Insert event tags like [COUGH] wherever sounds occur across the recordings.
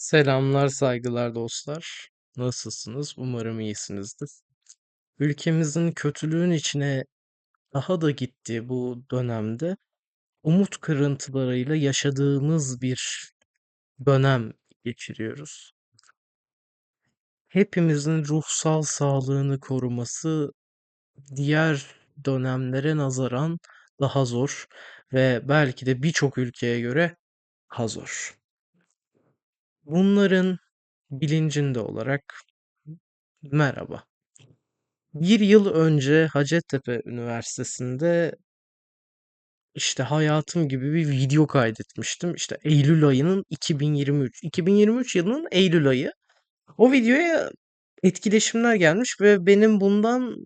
Selamlar, saygılar dostlar. Nasılsınız? Umarım iyisinizdir. Ülkemizin kötülüğün içine daha da gittiği bu dönemde umut kırıntılarıyla yaşadığımız bir dönem geçiriyoruz. Hepimizin ruhsal sağlığını koruması diğer dönemlere nazaran daha zor ve belki de birçok ülkeye göre daha zor. Bunların bilincinde olarak merhaba. Bir yıl önce Hacettepe Üniversitesi'nde işte hayatım gibi bir video kaydetmiştim. İşte Eylül ayının 2023. 2023 yılının Eylül ayı. O videoya etkileşimler gelmiş ve benim bundan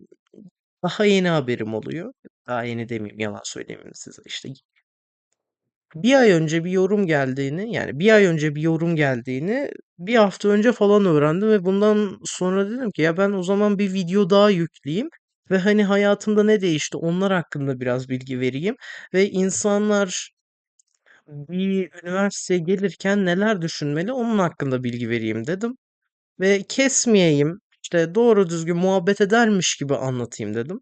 daha yeni haberim oluyor. Daha yeni demeyeyim, yalan söylemeyeyim size. İşte bir ay önce bir yorum geldiğini, yani bir ay önce bir yorum geldiğini bir hafta önce falan öğrendim ve bundan sonra dedim ki ya ben o zaman bir video daha yükleyeyim ve hani hayatımda ne değişti onlar hakkında biraz bilgi vereyim ve insanlar bir üniversiteye gelirken neler düşünmeli onun hakkında bilgi vereyim dedim ve kesmeyeyim işte doğru düzgün muhabbet edermiş gibi anlatayım dedim.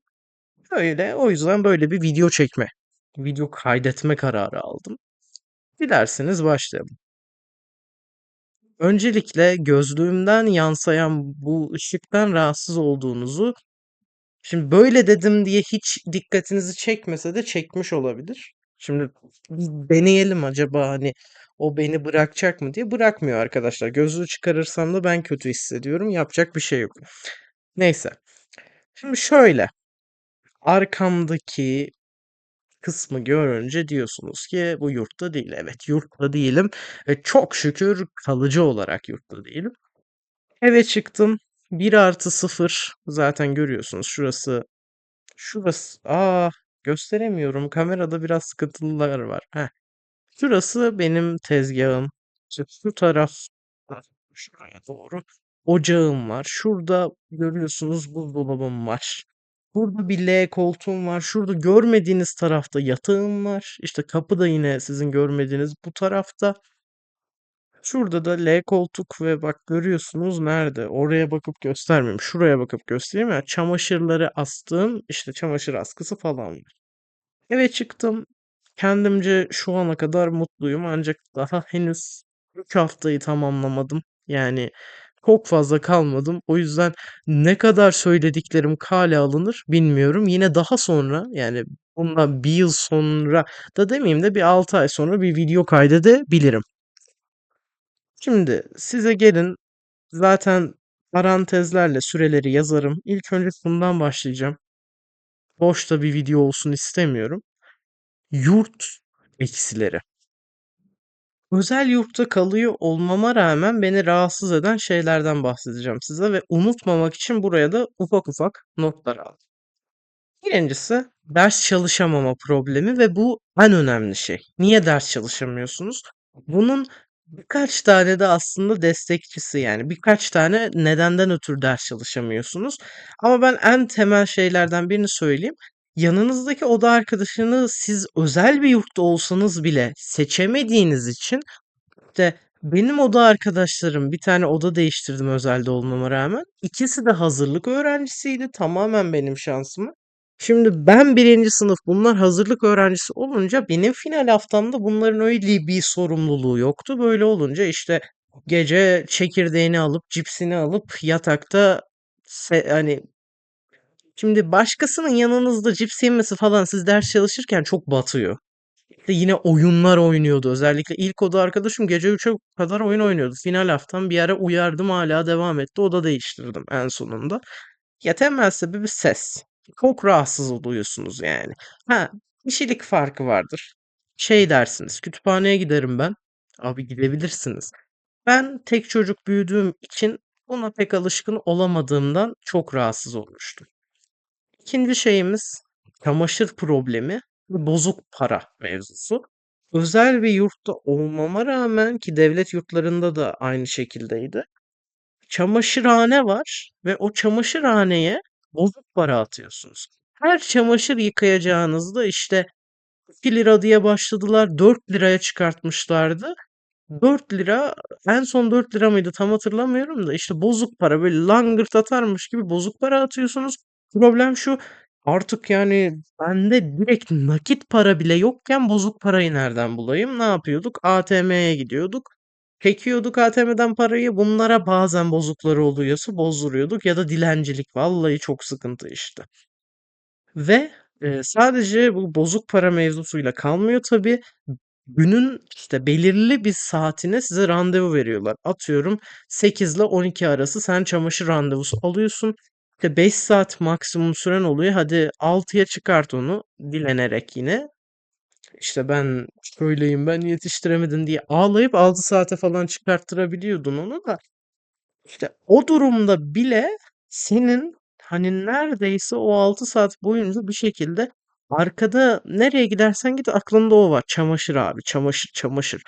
Öyle o yüzden böyle bir video çekme, video kaydetme kararı aldım. Dilerseniz başlayalım. Öncelikle gözlüğümden yansıyan bu ışıktan rahatsız olduğunuzu şimdi böyle dedim diye hiç dikkatinizi çekmese de çekmiş olabilir. Şimdi bir deneyelim acaba hani o beni bırakacak mı diye bırakmıyor arkadaşlar. Gözlüğü çıkarırsam da ben kötü hissediyorum. Yapacak bir şey yok. Neyse. Şimdi şöyle. Arkamdaki kısmı görünce diyorsunuz ki bu yurtta değil. Evet yurtta değilim ve çok şükür kalıcı olarak yurtta değilim. Eve çıktım. 1 artı 0 zaten görüyorsunuz şurası şurası aa gösteremiyorum kamerada biraz sıkıntılar var. Heh. Şurası benim tezgahım. İşte şu taraf şuraya doğru ocağım var. Şurada görüyorsunuz buzdolabım var. Burada bir L koltuğum var. Şurada görmediğiniz tarafta yatağım var. İşte kapı da yine sizin görmediğiniz bu tarafta. Şurada da L koltuk ve bak görüyorsunuz nerede? Oraya bakıp göstermeyeyim. Şuraya bakıp göstereyim ya. Çamaşırları astığım işte çamaşır askısı falan var. Eve çıktım. Kendimce şu ana kadar mutluyum ancak daha henüz 3 haftayı tamamlamadım. Yani çok fazla kalmadım. O yüzden ne kadar söylediklerim kale alınır bilmiyorum. Yine daha sonra yani bundan bir yıl sonra da demeyeyim de bir 6 ay sonra bir video kaydedebilirim. Şimdi size gelin zaten parantezlerle süreleri yazarım. İlk önce bundan başlayacağım. Boşta bir video olsun istemiyorum. Yurt eksileri. Özel yurtta kalıyor olmama rağmen beni rahatsız eden şeylerden bahsedeceğim size ve unutmamak için buraya da ufak ufak notlar aldım. Birincisi ders çalışamama problemi ve bu en önemli şey. Niye ders çalışamıyorsunuz? Bunun birkaç tane de aslında destekçisi yani birkaç tane nedenden ötürü ders çalışamıyorsunuz. Ama ben en temel şeylerden birini söyleyeyim. Yanınızdaki oda arkadaşını siz özel bir yurtta olsanız bile seçemediğiniz için de benim oda arkadaşlarım bir tane oda değiştirdim özelde olmama rağmen. İkisi de hazırlık öğrencisiydi. Tamamen benim şansıma. Şimdi ben birinci sınıf bunlar hazırlık öğrencisi olunca benim final haftamda bunların öyle bir sorumluluğu yoktu. Böyle olunca işte gece çekirdeğini alıp cipsini alıp yatakta se- hani şimdi başkasının yanınızda cips yemesi falan siz ders çalışırken çok batıyor. İşte yine oyunlar oynuyordu. Özellikle ilk oda arkadaşım gece 3'e kadar oyun oynuyordu. Final haftam bir ara uyardım hala devam etti. Oda değiştirdim en sonunda. Ya temel sebebi ses. Çok rahatsız oluyorsunuz yani. Ha, kişilik farkı vardır. Şey dersiniz, kütüphaneye giderim ben. Abi gidebilirsiniz. Ben tek çocuk büyüdüğüm için buna pek alışkın olamadığımdan çok rahatsız olmuştum. İkinci şeyimiz çamaşır problemi ve bozuk para mevzusu. Özel bir yurtta olmama rağmen ki devlet yurtlarında da aynı şekildeydi. Çamaşırhane var ve o çamaşırhaneye bozuk para atıyorsunuz. Her çamaşır yıkayacağınızda işte 2 lira diye başladılar 4 liraya çıkartmışlardı. dört lira en son 4 lira mıydı tam hatırlamıyorum da işte bozuk para böyle langırt atarmış gibi bozuk para atıyorsunuz. Problem şu artık yani bende direkt nakit para bile yokken bozuk parayı nereden bulayım? Ne yapıyorduk? ATM'ye gidiyorduk. Çekiyorduk ATM'den parayı. Bunlara bazen bozukları oluyorsa bozduruyorduk ya da dilencilik. Vallahi çok sıkıntı işte. Ve e, sadece bu bozuk para mevzusuyla kalmıyor tabii. Günün işte belirli bir saatine size randevu veriyorlar. Atıyorum 8 ile 12 arası sen çamaşır randevusu alıyorsun. İşte 5 saat maksimum süren oluyor. Hadi 6'ya çıkart onu dilenerek yine. İşte ben şöyleyim ben yetiştiremedim diye ağlayıp 6 saate falan çıkarttırabiliyordun onu da. İşte o durumda bile senin hani neredeyse o 6 saat boyunca bir şekilde arkada nereye gidersen git aklında o var. Çamaşır abi, çamaşır, çamaşır.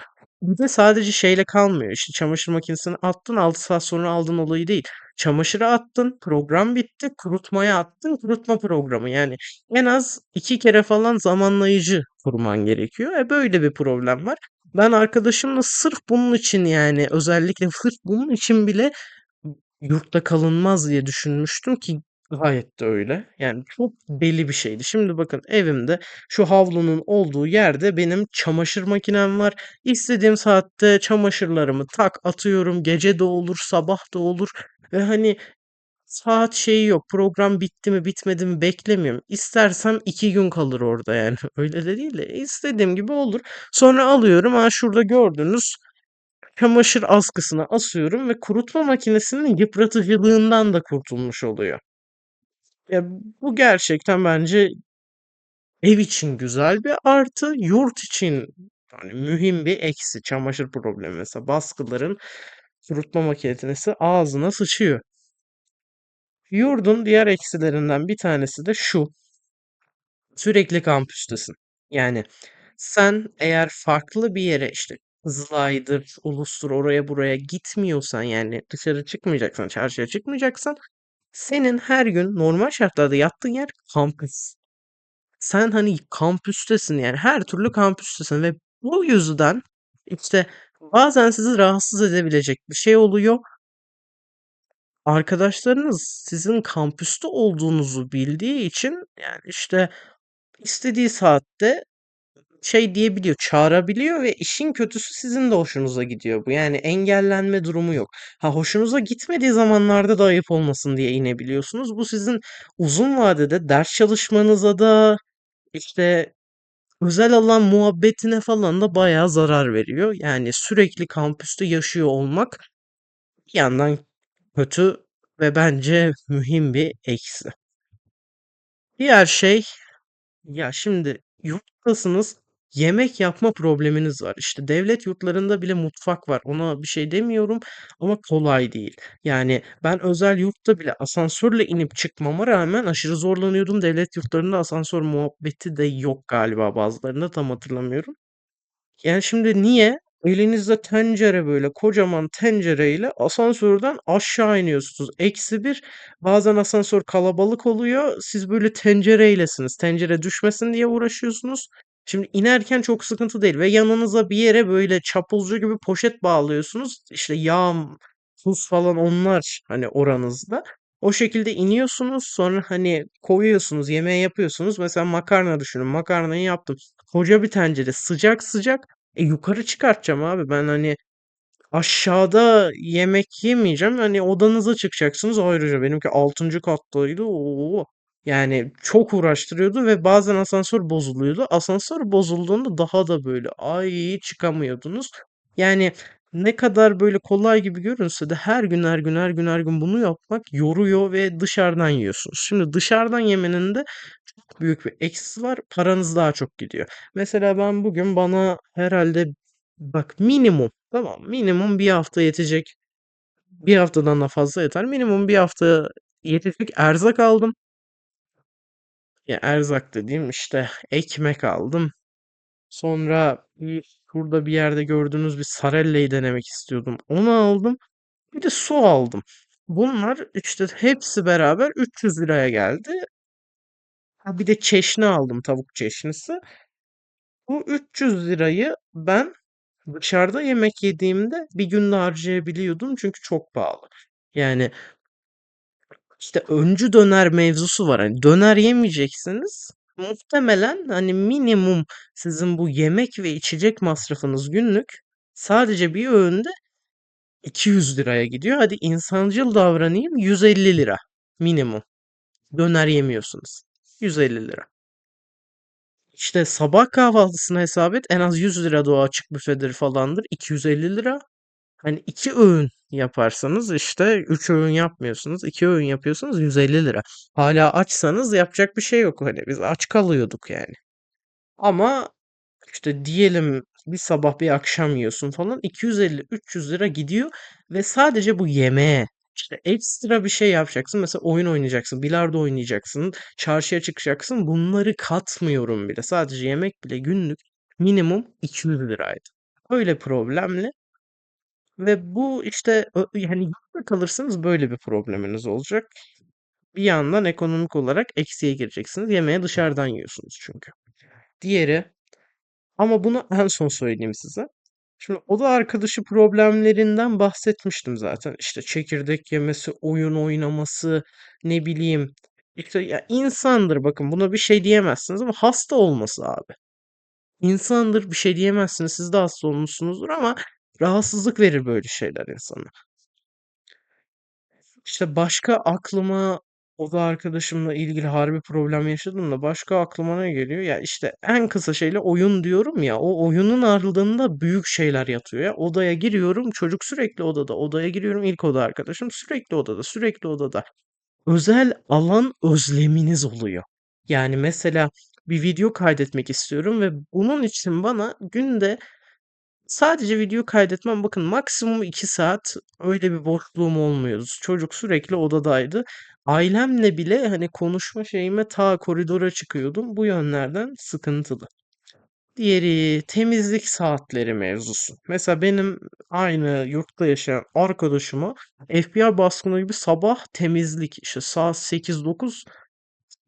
Bir de sadece şeyle kalmıyor. İşte çamaşır makinesini attın 6 saat sonra aldın olayı değil. Çamaşırı attın, program bitti, kurutmaya attın, kurutma programı. Yani en az iki kere falan zamanlayıcı kurman gerekiyor. E böyle bir problem var. Ben arkadaşımla sırf bunun için yani özellikle sırf bunun için bile yurtta kalınmaz diye düşünmüştüm ki gayet de öyle. Yani çok deli bir şeydi. Şimdi bakın evimde şu havlunun olduğu yerde benim çamaşır makinem var. İstediğim saatte çamaşırlarımı tak atıyorum. Gece de olur, sabah da olur. Ve hani saat şeyi yok. Program bitti mi bitmedi mi beklemiyorum. İstersem iki gün kalır orada yani. [LAUGHS] Öyle de değil de istediğim gibi olur. Sonra alıyorum. Ha şurada gördünüz çamaşır askısına asıyorum ve kurutma makinesinin yıpratıcılığından da kurtulmuş oluyor. Ya bu gerçekten bence ev için güzel bir artı, yurt için yani mühim bir eksi. Çamaşır problemi mesela baskıların kurutma makinesi ağzına sıçıyor. Yurdun diğer eksilerinden bir tanesi de şu. Sürekli kampüstesin. Yani sen eğer farklı bir yere işte Kızılay'dır, Ulus'tur oraya buraya gitmiyorsan yani dışarı çıkmayacaksan, çarşıya çıkmayacaksan senin her gün normal şartlarda yattığın yer kampüs. Sen hani kampüstesin yani her türlü kampüstesin ve bu yüzden işte bazen sizi rahatsız edebilecek bir şey oluyor. Arkadaşlarınız sizin kampüste olduğunuzu bildiği için yani işte istediği saatte şey diyebiliyor, çağırabiliyor ve işin kötüsü sizin de hoşunuza gidiyor bu. Yani engellenme durumu yok. Ha hoşunuza gitmediği zamanlarda da ayıp olmasın diye inebiliyorsunuz. Bu sizin uzun vadede ders çalışmanıza da işte özel alan muhabbetine falan da bayağı zarar veriyor. Yani sürekli kampüste yaşıyor olmak bir yandan kötü ve bence mühim bir eksi. Diğer şey ya şimdi yurttasınız yemek yapma probleminiz var. İşte devlet yurtlarında bile mutfak var. Ona bir şey demiyorum ama kolay değil. Yani ben özel yurtta bile asansörle inip çıkmama rağmen aşırı zorlanıyordum. Devlet yurtlarında asansör muhabbeti de yok galiba bazılarında tam hatırlamıyorum. Yani şimdi niye? Elinizde tencere böyle kocaman tencereyle asansörden aşağı iniyorsunuz. Eksi bir. Bazen asansör kalabalık oluyor. Siz böyle tencereylesiniz. Tencere düşmesin diye uğraşıyorsunuz. Şimdi inerken çok sıkıntı değil ve yanınıza bir yere böyle çapulcu gibi poşet bağlıyorsunuz. İşte yağ, tuz falan onlar hani oranızda. O şekilde iniyorsunuz sonra hani koyuyorsunuz yemeği yapıyorsunuz. Mesela makarna düşünün makarnayı yaptım. Koca bir tencere sıcak sıcak. E yukarı çıkartacağım abi ben hani aşağıda yemek yemeyeceğim. Hani odanıza çıkacaksınız ayrıca. Benimki 6. kattaydı. Oo. Yani çok uğraştırıyordu ve bazen asansör bozuluyordu. Asansör bozulduğunda daha da böyle ay çıkamıyordunuz. Yani ne kadar böyle kolay gibi görünse de her gün her gün her gün her gün bunu yapmak yoruyor ve dışarıdan yiyorsunuz. Şimdi dışarıdan yemenin de çok büyük bir eksisi var. Paranız daha çok gidiyor. Mesela ben bugün bana herhalde bak minimum tamam minimum bir hafta yetecek. Bir haftadan da fazla yeter. Minimum bir hafta yetecek erzak aldım. Ya erzak dediğim işte ekmek aldım. Sonra bir şurada bir yerde gördüğünüz bir sarelleyi denemek istiyordum. Onu aldım. Bir de su aldım. Bunlar işte hepsi beraber 300 liraya geldi. Ha bir de çeşni aldım tavuk çeşnisi. Bu 300 lirayı ben Dışarıda yemek yediğimde bir günde harcayabiliyordum çünkü çok pahalı. Yani işte öncü döner mevzusu var. Hani döner yemeyeceksiniz. Muhtemelen hani minimum sizin bu yemek ve içecek masrafınız günlük sadece bir öğünde 200 liraya gidiyor. Hadi insancıl davranayım 150 lira minimum. Döner yemiyorsunuz. 150 lira. İşte sabah kahvaltısına hesap et en az 100 lira o açık büfedir falandır. 250 lira. Hani iki öğün yaparsanız işte 3 öğün yapmıyorsunuz. 2 öğün yapıyorsunuz 150 lira. Hala açsanız yapacak bir şey yok. Hani biz aç kalıyorduk yani. Ama işte diyelim bir sabah bir akşam yiyorsun falan 250-300 lira gidiyor ve sadece bu yemeğe işte ekstra bir şey yapacaksın. Mesela oyun oynayacaksın, bilardo oynayacaksın, çarşıya çıkacaksın. Bunları katmıyorum bile. Sadece yemek bile günlük minimum 200 liraydı. Öyle problemli ve bu işte yani yurtta kalırsanız böyle bir probleminiz olacak. Bir yandan ekonomik olarak eksiye gireceksiniz. Yemeğe dışarıdan yiyorsunuz çünkü. Diğeri ama bunu [LAUGHS] en son söyleyeyim size. Şimdi oda arkadaşı problemlerinden bahsetmiştim zaten. İşte çekirdek yemesi, oyun oynaması, ne bileyim. İşte ya insandır bakın buna bir şey diyemezsiniz ama hasta olması abi. İnsandır bir şey diyemezsiniz. Siz de hasta olmuşsunuzdur ama rahatsızlık verir böyle şeyler insana. İşte başka aklıma oda arkadaşımla ilgili harbi problem yaşadım da başka aklıma ne geliyor? Ya işte en kısa şeyle oyun diyorum ya o oyunun ardında büyük şeyler yatıyor ya. Odaya giriyorum çocuk sürekli odada. Odaya giriyorum ilk oda arkadaşım sürekli odada sürekli odada. Özel alan özleminiz oluyor. Yani mesela bir video kaydetmek istiyorum ve bunun için bana günde Sadece video kaydetmem bakın maksimum 2 saat öyle bir boşluğum olmuyordu. Çocuk sürekli odadaydı. Ailemle bile hani konuşma şeyime ta koridora çıkıyordum. Bu yönlerden sıkıntılı. Diğeri temizlik saatleri mevzusu. Mesela benim aynı yurtta yaşayan arkadaşıma FBI baskını gibi sabah temizlik işte saat 8-9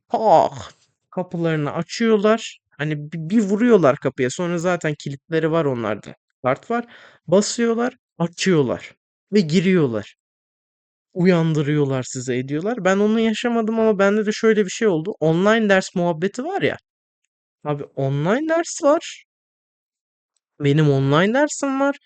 Ah! Kapılarını açıyorlar. Hani bi bir vuruyorlar kapıya. Sonra zaten kilitleri var onlarda. Kart var. Basıyorlar, açıyorlar ve giriyorlar. Uyandırıyorlar sizi, ediyorlar. Ben onu yaşamadım ama bende de şöyle bir şey oldu. Online ders muhabbeti var ya. Abi online ders var. Benim online dersim var.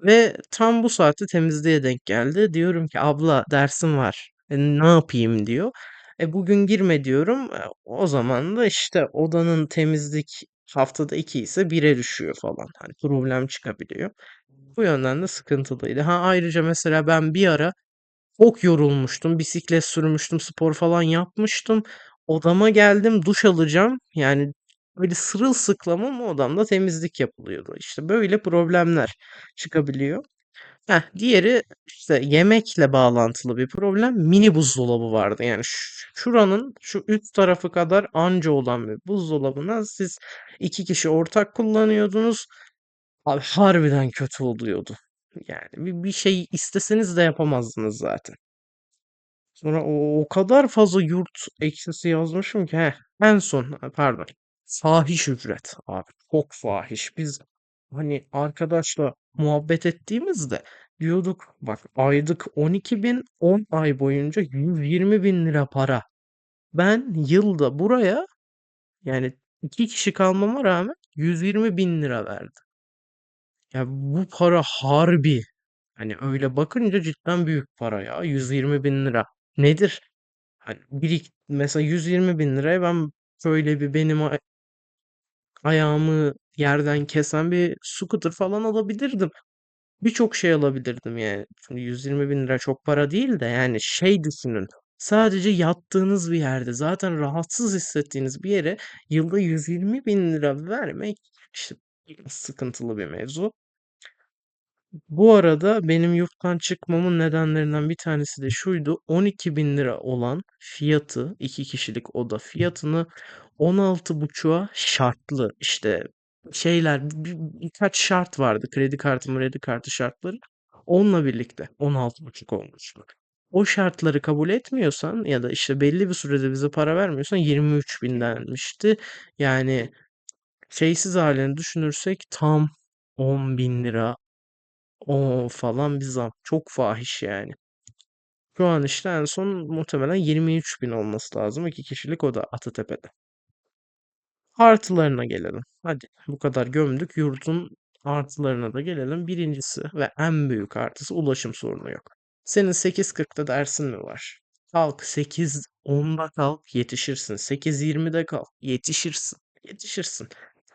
Ve tam bu saatte temizliğe denk geldi. Diyorum ki abla dersim var. E, ne yapayım diyor. E bugün girme diyorum. E, o zaman da işte odanın temizlik haftada iki ise bire düşüyor falan. Hani problem çıkabiliyor. Bu yönden de sıkıntılıydı. Ha ayrıca mesela ben bir ara çok yorulmuştum. Bisiklet sürmüştüm, spor falan yapmıştım. Odama geldim, duş alacağım. Yani böyle sırılsıklam ama odamda temizlik yapılıyordu. İşte böyle problemler çıkabiliyor. Heh, diğeri işte yemekle bağlantılı bir problem. Mini buzdolabı vardı. Yani ş- şuranın şu üst tarafı kadar anca olan bir buzdolabına siz iki kişi ortak kullanıyordunuz. Abi harbiden kötü oluyordu. Yani bir, bir şey isteseniz de yapamazdınız zaten. Sonra o, o kadar fazla yurt eksisi yazmışım ki heh, en son pardon fahiş ücret abi çok fahiş biz hani arkadaşla muhabbet ettiğimizde diyorduk bak aylık 12 bin 10 ay boyunca 120 bin lira para. Ben yılda buraya yani iki kişi kalmama rağmen 120 bin lira verdim. Ya bu para harbi hani öyle bakınca cidden büyük para ya 120 bin lira. Nedir? Hani birik mesela 120 bin liraya ben şöyle bir benim ayağımı yerden kesen bir scooter falan alabilirdim. Birçok şey alabilirdim yani. Şimdi 120 bin lira çok para değil de yani şey düşünün. Sadece yattığınız bir yerde zaten rahatsız hissettiğiniz bir yere yılda 120 bin lira vermek işte sıkıntılı bir mevzu. Bu arada benim yurttan çıkmamın nedenlerinden bir tanesi de şuydu. 12 bin lira olan fiyatı, iki kişilik oda fiyatını 16,5'a şartlı işte şeyler bir- birkaç şart vardı. Kredi kartı, kredi kartı şartları. Onunla birlikte 16,5 olmuştu. O şartları kabul etmiyorsan ya da işte belli bir sürede bize para vermiyorsan 23 bin denmişti. Yani şeysiz halini düşünürsek tam 10 bin lira o falan bir zam. Çok fahiş yani. Şu an işte en son muhtemelen 23 bin olması lazım. İki kişilik oda Atıtepe'de. Artılarına gelelim. Hadi bu kadar gömdük. Yurdun artılarına da gelelim. Birincisi ve en büyük artısı ulaşım sorunu yok. Senin 8.40'da dersin mi var? Kalk 8.10'da kalk yetişirsin. 8.20'de kalk yetişirsin. Yetişirsin.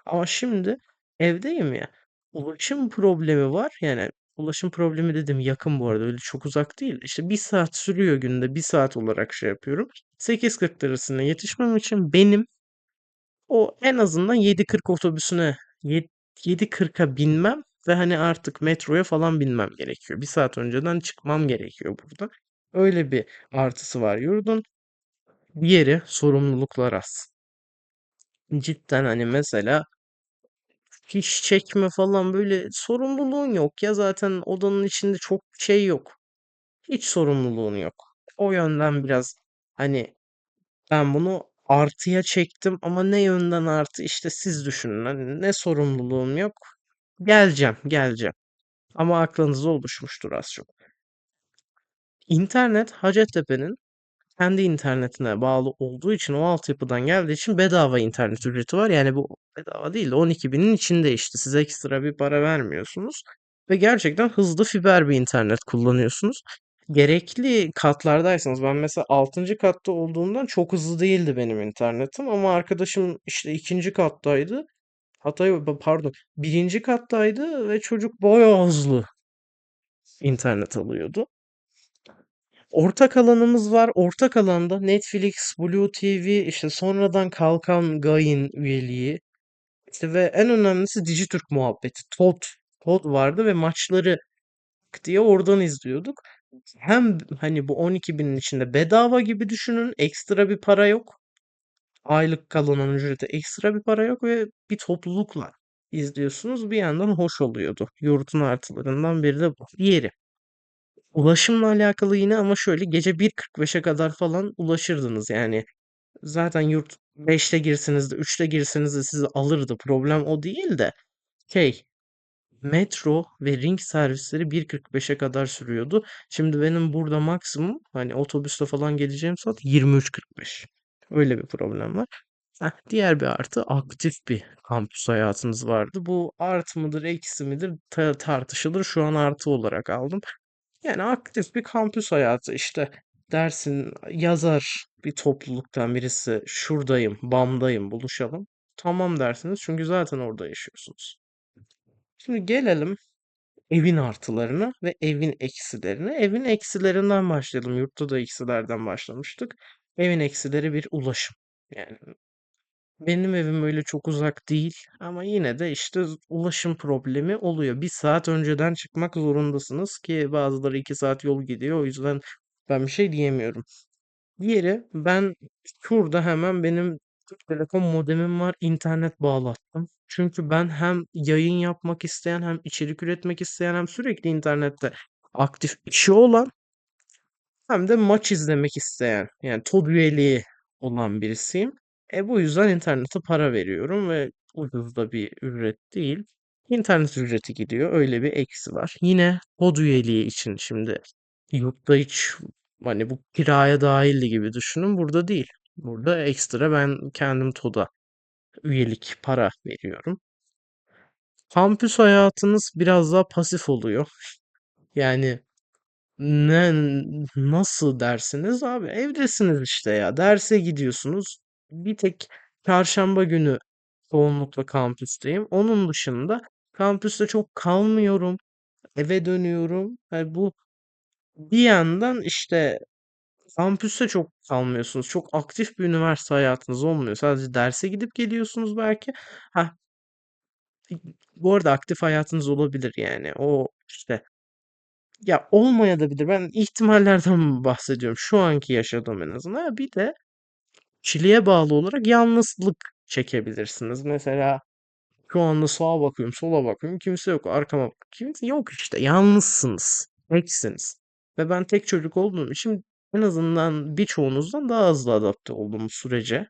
Ama şimdi evdeyim ya. Ulaşım problemi var. Yani ulaşım problemi dedim yakın bu arada öyle çok uzak değil. İşte bir saat sürüyor günde bir saat olarak şey yapıyorum. 8.40 arasında yetişmem için benim o en azından 7.40 otobüsüne yed- 7.40'a binmem ve hani artık metroya falan binmem gerekiyor. Bir saat önceden çıkmam gerekiyor burada. Öyle bir artısı var yurdun. Diğeri sorumluluklar az. Cidden hani mesela fiş çekme falan böyle sorumluluğun yok ya zaten odanın içinde çok şey yok. Hiç sorumluluğun yok. O yönden biraz hani Ben bunu artıya çektim ama ne yönden artı işte siz düşünün. Hani ne sorumluluğum yok. Geleceğim, geleceğim. Ama aklınızda oluşmuştur az çok. İnternet Hacettepe'nin kendi internetine bağlı olduğu için o altyapıdan geldiği için bedava internet ücreti var. Yani bu bedava değil de 12 binin içinde işte size ekstra bir para vermiyorsunuz. Ve gerçekten hızlı fiber bir internet kullanıyorsunuz. Gerekli katlardaysanız ben mesela 6. katta olduğumdan çok hızlı değildi benim internetim ama arkadaşım işte ikinci kattaydı. Hatta pardon birinci kattaydı ve çocuk bayağı hızlı internet alıyordu. Ortak alanımız var. Ortak alanda Netflix, Blue TV, işte sonradan kalkan Gain üyeliği, işte ve en önemlisi Dijitürk muhabbeti. Todd, Todd vardı ve maçları diye oradan izliyorduk. Hem hani bu 12 binin içinde bedava gibi düşünün. Ekstra bir para yok. Aylık kalınan ücrete ekstra bir para yok ve bir toplulukla izliyorsunuz. Bir yandan hoş oluyordu. Yurtun artılarından biri de bu. Diğeri. Ulaşımla alakalı yine ama şöyle gece 1.45'e kadar falan ulaşırdınız yani. Zaten yurt 5'te girseniz de 3'te girseniz de sizi alırdı. Problem o değil de şey metro ve ring servisleri 1.45'e kadar sürüyordu. Şimdi benim burada maksimum hani otobüste falan geleceğim saat 23.45. Öyle bir problem var. Heh, diğer bir artı aktif bir kampüs hayatınız vardı. Bu artı mıdır eksi midir ta- tartışılır. Şu an artı olarak aldım. Yani aktif bir kampüs hayatı işte dersin yazar bir topluluktan birisi şuradayım, BAM'dayım buluşalım. Tamam dersiniz çünkü zaten orada yaşıyorsunuz. Şimdi gelelim evin artılarına ve evin eksilerine. Evin eksilerinden başlayalım. Yurtta da eksilerden başlamıştık. Evin eksileri bir ulaşım. Yani benim evim öyle çok uzak değil ama yine de işte ulaşım problemi oluyor. Bir saat önceden çıkmak zorundasınız ki bazıları iki saat yol gidiyor. O yüzden ben bir şey diyemiyorum. Diğeri ben şurada hemen benim Türk Telekom modemim var. internet bağlattım. Çünkü ben hem yayın yapmak isteyen hem içerik üretmek isteyen hem sürekli internette aktif işi olan hem de maç izlemek isteyen yani TOD üyeliği olan birisiyim. E bu yüzden internete para veriyorum ve ucuz da bir ücret değil. İnternet ücreti gidiyor. Öyle bir eksi var. Yine TOD üyeliği için şimdi yurtta hiç hani bu kiraya dahildi gibi düşünün. Burada değil. Burada ekstra ben kendim TOD'a üyelik para veriyorum. Kampüs hayatınız biraz daha pasif oluyor. Yani ne nasıl dersiniz abi? Evdesiniz işte ya. Derse gidiyorsunuz. Bir tek çarşamba günü çoğunlukla kampüsteyim. Onun dışında kampüste çok kalmıyorum. Eve dönüyorum. Yani bu bir yandan işte kampüste çok kalmıyorsunuz. Çok aktif bir üniversite hayatınız olmuyor. Sadece derse gidip geliyorsunuz belki. Ha, bu arada aktif hayatınız olabilir yani. O işte Ya olmayabilir. Ben ihtimallerden [LAUGHS] bahsediyorum. Şu anki yaşadığım en azından. Bir de kişiliğe bağlı olarak yalnızlık çekebilirsiniz. Mesela şu anda sağa bakıyorum, sola bakıyorum. Kimse yok. Arkama bak. Kimse yok işte. Yalnızsınız. Teksiniz. Ve ben tek çocuk olduğum için en azından birçoğunuzdan daha hızlı adapte oldum sürece.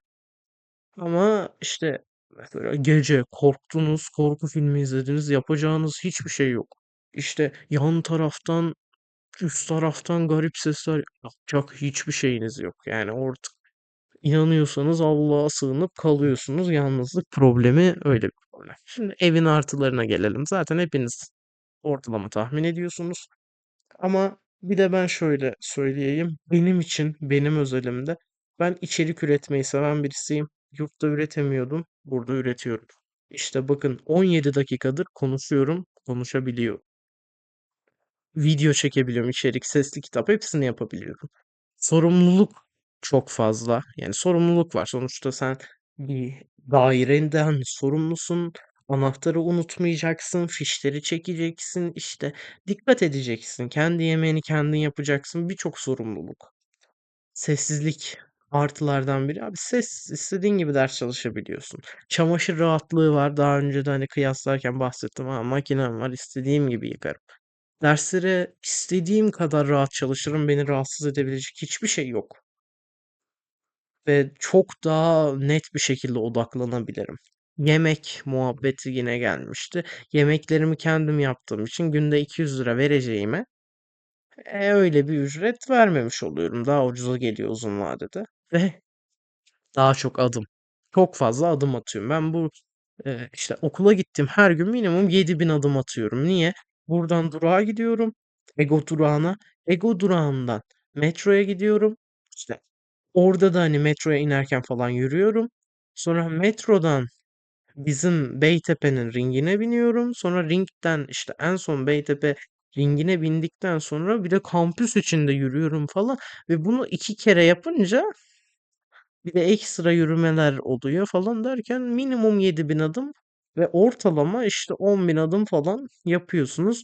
Ama işte Mesela gece korktunuz, korku filmi izlediniz, yapacağınız hiçbir şey yok. İşte yan taraftan, üst taraftan garip sesler, yapacak hiçbir şeyiniz yok. Yani artık inanıyorsanız Allah'a sığınıp kalıyorsunuz. Yalnızlık problemi öyle bir problem. Şimdi evin artılarına gelelim. Zaten hepiniz ortalama tahmin ediyorsunuz. Ama bir de ben şöyle söyleyeyim. Benim için, benim özelimde ben içerik üretmeyi seven birisiyim. Yurtta üretemiyordum, burada üretiyorum. İşte bakın 17 dakikadır konuşuyorum, konuşabiliyorum. Video çekebiliyorum, içerik, sesli kitap hepsini yapabiliyorum. Sorumluluk çok fazla. Yani sorumluluk var. Sonuçta sen bir dairenden sorumlusun. Anahtarı unutmayacaksın, fişleri çekeceksin, işte dikkat edeceksin. Kendi yemeğini kendin yapacaksın. Birçok sorumluluk. Sessizlik artılardan biri. Abi ses istediğin gibi ders çalışabiliyorsun. Çamaşır rahatlığı var. Daha önce de hani kıyaslarken bahsettim. Ha, makinem var. istediğim gibi yıkarım. Derslere istediğim kadar rahat çalışırım. Beni rahatsız edebilecek hiçbir şey yok. Ve çok daha net bir şekilde odaklanabilirim. Yemek muhabbeti yine gelmişti. Yemeklerimi kendim yaptığım için günde 200 lira vereceğime e, öyle bir ücret vermemiş oluyorum. Daha ucuza geliyor uzun vadede ve daha çok adım. Çok fazla adım atıyorum. Ben bu e, işte okula gittim her gün minimum 7000 adım atıyorum. Niye? Buradan durağa gidiyorum. Ego durağına. Ego durağından metroya gidiyorum. İşte orada da hani metroya inerken falan yürüyorum. Sonra metrodan bizim Beytepe'nin ringine biniyorum. Sonra ringden işte en son Beytepe ringine bindikten sonra bir de kampüs içinde yürüyorum falan. Ve bunu iki kere yapınca bir de ekstra yürümeler oluyor falan derken minimum 7000 adım ve ortalama işte 10.000 adım falan yapıyorsunuz.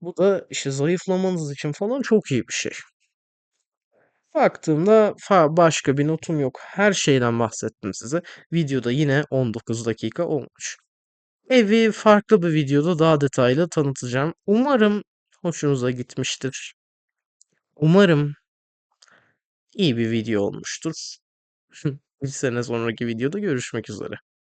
Bu da işte zayıflamanız için falan çok iyi bir şey. Baktığımda fa başka bir notum yok. Her şeyden bahsettim size. Videoda yine 19 dakika olmuş. Evi farklı bir videoda daha detaylı tanıtacağım. Umarım hoşunuza gitmiştir. Umarım iyi bir video olmuştur. [LAUGHS] Bir sene sonraki videoda görüşmek üzere.